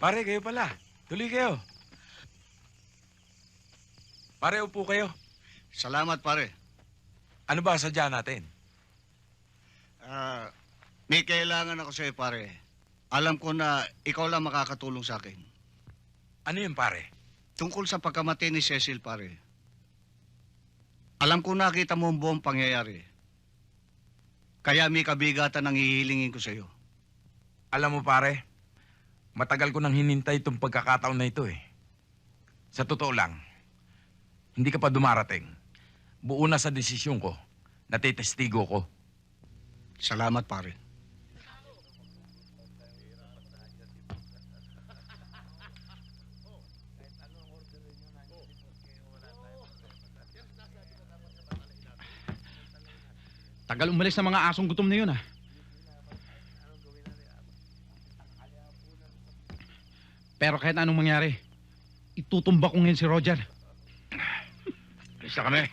Pare, kayo pala. Tuloy kayo. Pare, upo kayo. Salamat, pare. Ano ba sadya natin? Ah, may kailangan ako sa'yo, pare. Alam ko na ikaw lang makakatulong sa akin. Ano yun, pare? Tungkol sa pagkamatay ni Cecil, pare. Alam ko nakita mo ang buong pangyayari. Kaya may kabigatan ang hihilingin ko sa'yo. Alam mo, pare, matagal ko nang hinintay itong pagkakataon na ito eh. Sa totoo lang, hindi ka pa dumarating. Buo na sa desisyon ko, natitestigo ko. Salamat, pare. Tagal umalis ng mga asong gutom na yun, ah. Pero kahit anong mangyari, itutumba ko ngayon si Roger. Isa kami.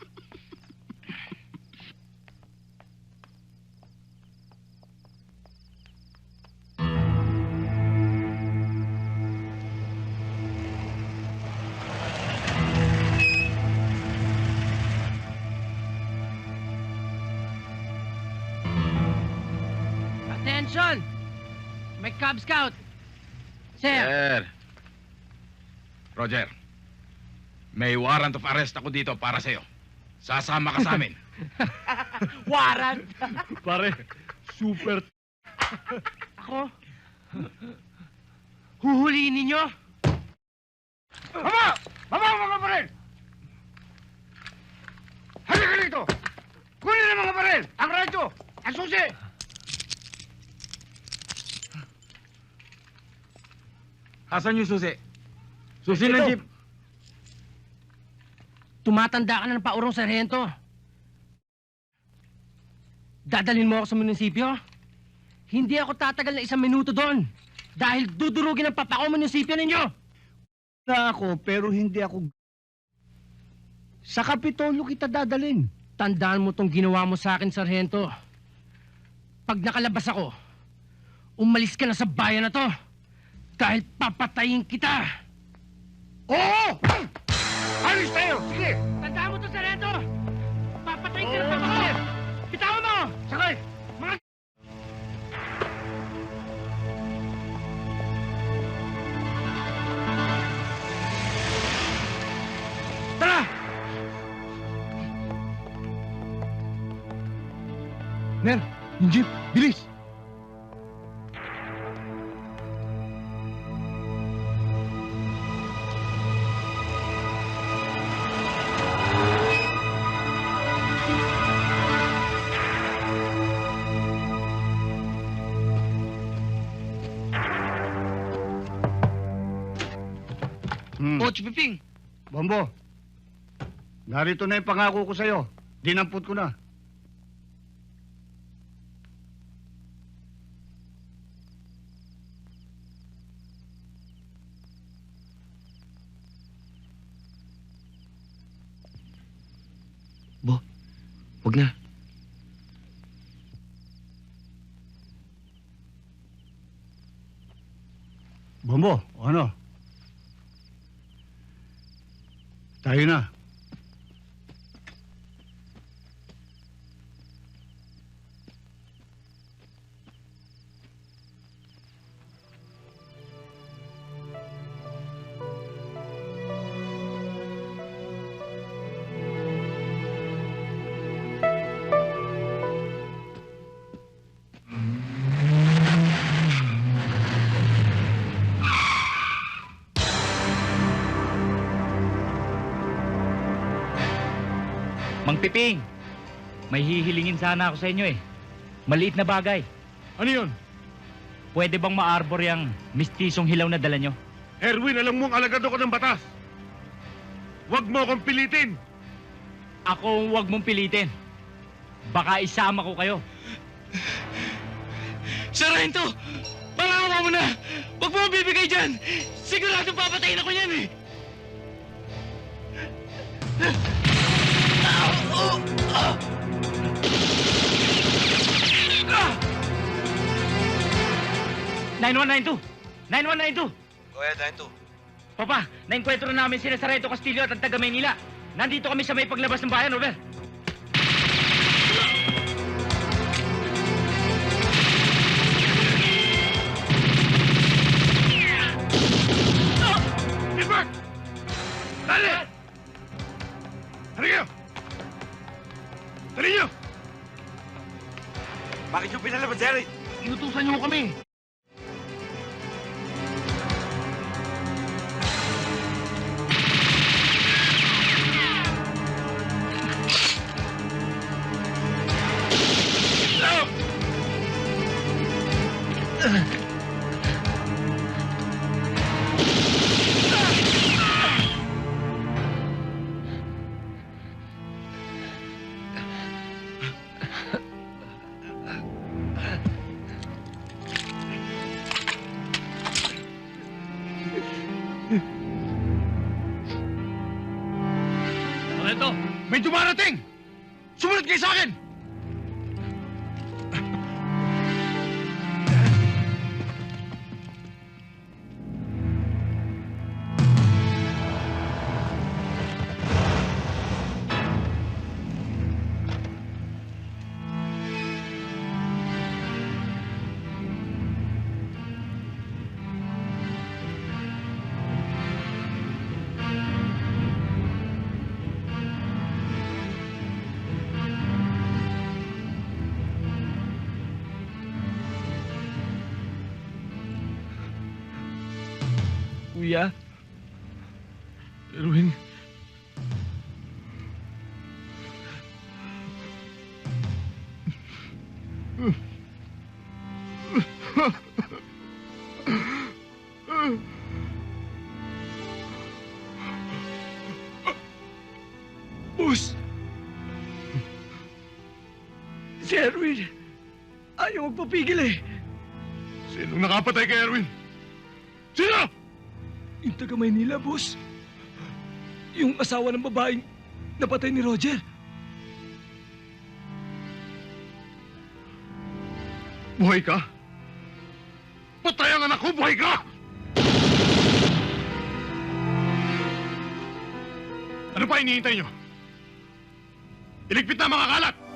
Attention! May Cub Scout! Sir! Sir. Roger, may warrant of arrest ako dito para sa'yo. Sasama ka sa amin. Warrant! Pare, super... Ako? Huhuliin ninyo? Mama! Mama, mga baril! Halika dito! Kunin ang mga baril! Ang radyo! Ang susi! Asan yung susi? Susi ng jeep. Tumatanda ka na ng paurong sarhento. Dadalhin mo ako sa munisipyo? Hindi ako tatagal na isang minuto doon. Dahil dudurugin ang papako munisipyo ninyo. Na ako, pero hindi ako... Sa Kapitolyo kita dadalin. Tandaan mo tong ginawa mo sa akin, sarhento. Pag nakalabas ako, umalis ka na sa bayan na to. Dahil papatayin kita. Oo! Alis tayo! Sige! Tandaan mo to, sarhento! Papatayin ka na papako! Bitawan mo! Sakay! Tara! Ner, yung jeep, bilis! Coach Piping! Bombo, narito na yung pangako ko sa'yo. Dinampot ko na. Huwag na. Bombo, ano? Tayo na. Mang Piping, may hihilingin sana ako sa inyo eh. Maliit na bagay. Ano yun? Pwede bang ma-arbor yung mistisong hilaw na dala nyo? Erwin, alam mong alagad ako ng batas. Huwag mo akong pilitin. Ako ang huwag mong pilitin. Baka isama ko kayo. Sarento! Pangawa mo na! Huwag mo bibigay dyan! Sigurado papatayin ako yan eh! Nine one nine two! Nine one nine two! Go ahead, line 2. Papa, nainkwentro namin sina Sarento Castillo at ang taga Maynila. Nandito kami sa may paglabas ng bayan, Robert. Bakit yung pinalabas, Jerry? Inutusan niyo kami. Sargento, sa akin! Kuya? Erwin? Bus! Si Erwin! Ayaw magpapigil eh! Sinong nakapatay kay Erwin? Sino? Yung taga Maynila, boss. Yung asawa ng babaeng napatay ni Roger. Buhay ka? Patay ang anak ko, buhay ka! Ano pa hinihintay nyo? Iligpit na mga kalat!